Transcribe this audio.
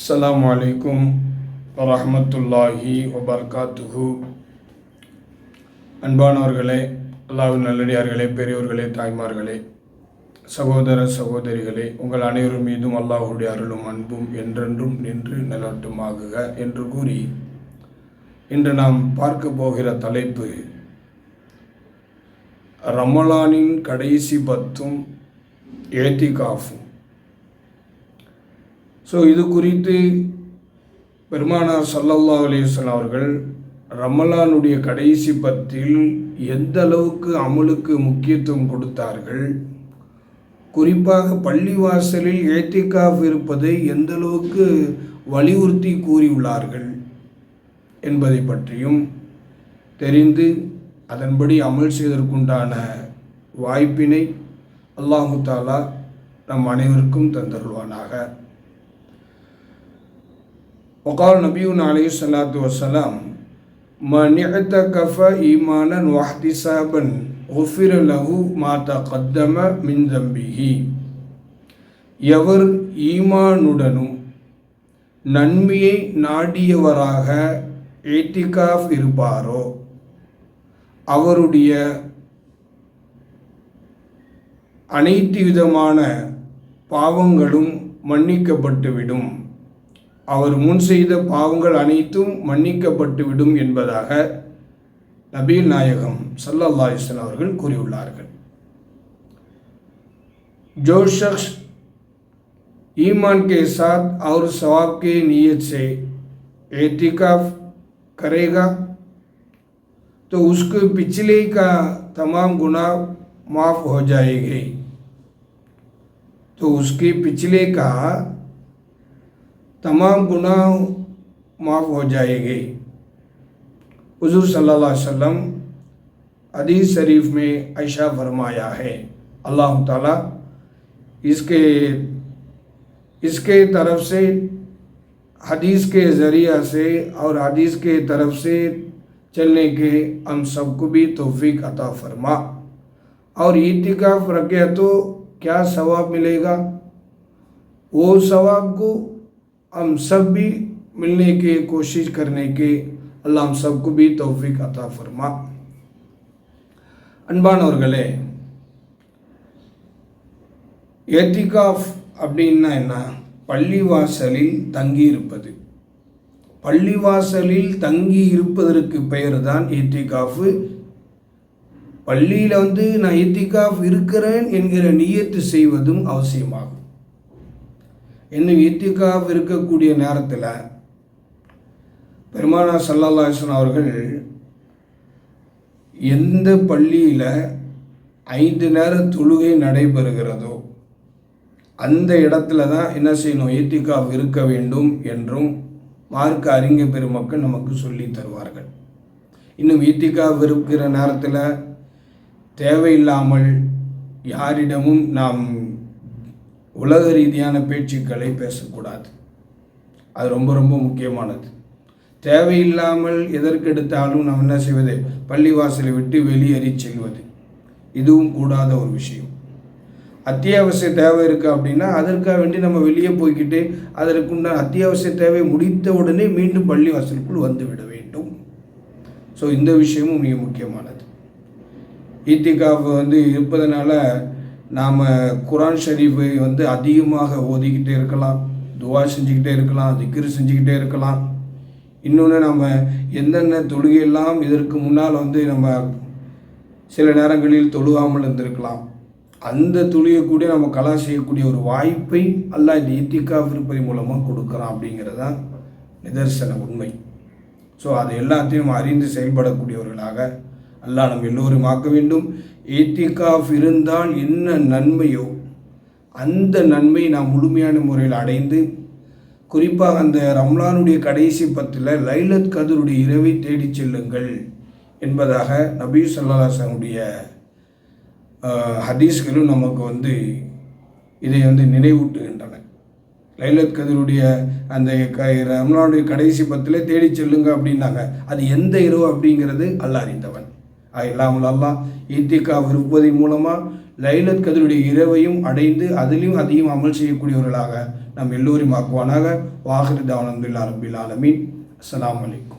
அஸ்ஸலாமு அலைக்கும் வரஹ்மத்துல்லாஹி வபர்காத்துஹு அன்பானவர்களே அல்லாவின் நல்லடியார்களே பெரியோர்களே தாய்மார்களே சகோதர சகோதரிகளே உங்கள் அனைவரும் மீதும் அல்லாஹுடைய அருளும் அன்பும் என்றென்றும் நின்று நிலவட்டுமாகுக என்று கூறி இன்று நாம் பார்க்க போகிற தலைப்பு ரமலானின் கடைசி பத்தும் ஏத்திகாஃபும். ஸோ இது குறித்து பெருமானார் சல்லல்லா அலிஸ்லாம் அவர்கள் ரமலானுடைய கடைசி பத்தில் எந்த அளவுக்கு அமலுக்கு முக்கியத்துவம் கொடுத்தார்கள்? குறிப்பாக பள்ளிவாசலில் ஏத்திகாஃப் இருப்பதை எந்த அளவுக்கு வலியுறுத்தி கூறியுள்ளார்கள் என்பதை பற்றியும் தெரிந்து அதன்படி அமல் செய்வதற்குண்டான வாய்ப்பினை அல்லாஹு தாலா நம் அனைவருக்கும் தந்தருள்வானாக. وقال نبينا عليه الصلاة والسلام من اعتكف إيمانا واحتسابا غفر له ما تقدم من ذنبه எவர் ஈமானுடனும் நன்மையை நாடியவராக ஏத்திகாஃப் இருப்பாரோ அவருடைய அனைத்து விதமான பாவங்களும் மன்னிக்கப்பட்டுவிடும் அவர் முன் செய்த பாவங்கள் அனைத்தும் மன்னிக்கப்பட்டுவிடும் என்பதாக நபீல் நாயகம் சல்லல்லா இஸ்லாம் அவர்கள் கூறியுள்ளார்கள் जो शख्स ईमान के साथ और सवाब की नीयत से एतिकाफ करेगा तो उसके पिछले का तमाम गुनाह माफ़ हो जाएंगे तो उसके पिछले का तमाम गुनाह माफ़ हो जाएँगे। हुजूर सल्लल्लाहु अलैहि वसल्लम हदीस शरीफ में ऐशा फरमाया है, अल्लाह ताला इसके इसके तरफ़ से, हदीस के ज़रिया से और हदीस के तरफ़ से चलने के हम सबको भी तौफीक अता फरमा। और इतिकाफ रखे तो क्या सवाब मिलेगा? वो सवाब को हम सब भी मिलने की कोशिश करने के अल्लाह हम सबको भी तौफीक अता फरमा அன்பானவர்களே ஏத்திகாஃப் அப்படின்னா என்ன பள்ளிவாசலில் தங்கி இருப்பது பள்ளிவாசலில் தங்கி இருப்பதற்கு பெயர் தான் ஏத்திகாஃபு பள்ளியில் வந்து நான் ஏத்திகாஃப் இருக்கிறேன் என்கிற நியத்து செய்வதும் அவசியமாகும் இன்னும் ஏத்திகாஃப் இருக்கக்கூடிய நேரத்தில் பெருமானா சல்லல்லாஹன் அவர்கள் எந்த பள்ளியில் ஐந்து நேர தொழுகை நடைபெறுகிறதோ அந்த இடத்துல தான் என்ன செய்யணும் ஏத்திகாஃப் இருக்க வேண்டும் என்றும் மார்க்க அறிஞ பெருமக்கள் நமக்கு சொல்லி தருவார்கள். இன்னும் ஈத்திகாஃப் இருக்கிற நேரத்தில் தேவையில்லாமல் யாரிடமும் நாம் உலக ரீதியான பேச்சுக்களை பேசக்கூடாது. அது ரொம்ப ரொம்ப முக்கியமானது. தேவையில்லாமல் எதற்கெடுத்தாலும் நாம் என்ன செய்வது? பள்ளிவாசலை விட்டு வெளியேறி செல்வது. இதுவும் கூடாத ஒரு விஷயம். அத்தியாவசிய தேவை இருக்குது அப்படின்னா அதற்காக வேண்டி நம்ம வெளியே போய்கிட்டு அதற்குண்டான அத்தியாவசிய தேவை முடித்த உடனே மீண்டும் பள்ளி வாசலுக்குள் வந்து விட வேண்டும். ஸோ இந்த விஷயமும் மிக முக்கியமானது. ஈத்திகாஃப் வந்து இருப்பதனால நாம் குரான் ஷரீஃபை வந்து அதிகமாக ஓதிக்கிட்டே இருக்கலாம் துவா செஞ்சுக்கிட்டே இருக்கலாம் திக்ரு செஞ்சுக்கிட்டே இருக்கலாம். இன்னொன்று நம்ம எந்தெந்த தொழுகையெல்லாம் இதற்கு முன்னால் வந்து நம்ம சில நேரங்களில் தொழுகாமல் இருந்திருக்கலாம். அந்த துளியை கூட நம்ம கலா செய்யக்கூடிய ஒரு வாய்ப்பை அல்லா இந்த ஈத்திகாஃப் இருப்பதை மூலமாக கொடுக்குறான் அப்படிங்கிறது தான் நிதர்சன உண்மை. ஸோ அதை எல்லாத்தையும் அறிந்து செயல்படக்கூடியவர்களாக அல்லாஹ் நம்ம எல்லோரும் ஆக்க வேண்டும். ஏத்திகாஃப் இருந்தால் என்ன நன்மையோ அந்த நன்மை நாம் முழுமையான முறையில் அடைந்து குறிப்பாக அந்த ரம்லானுடைய கடைசி பத்தில் லைலத் கதருடைய இரவை தேடி செல்லுங்கள் என்பதாக நபீ சல்லாசனுடைய ஹதீஸ்களும் நமக்கு வந்து இதை வந்து நினைவூட்டுகின்றன. லைலத் கதிருடைய அந்த க ரம்லானுடைய கடைசி பத்தில் தேடி செல்லுங்க அப்படின்னாங்க. அது எந்த இரவு அப்படிங்கிறது அல்ல அறிந்தவன். இல்லாமல் இத்திகா விருப்பதின் இருப்பதன் மூலமாக லைலத் கதருடைய இரவையும் அடைந்து அதிலும் அதையும் அமல் செய்யக்கூடியவர்களாக நம் எல்லோரும் ஆக்குவானாக. வாகர் தாவனந்துல்லா ரபில் ஆலமீன். அஸ்லாம் வலைக்கம்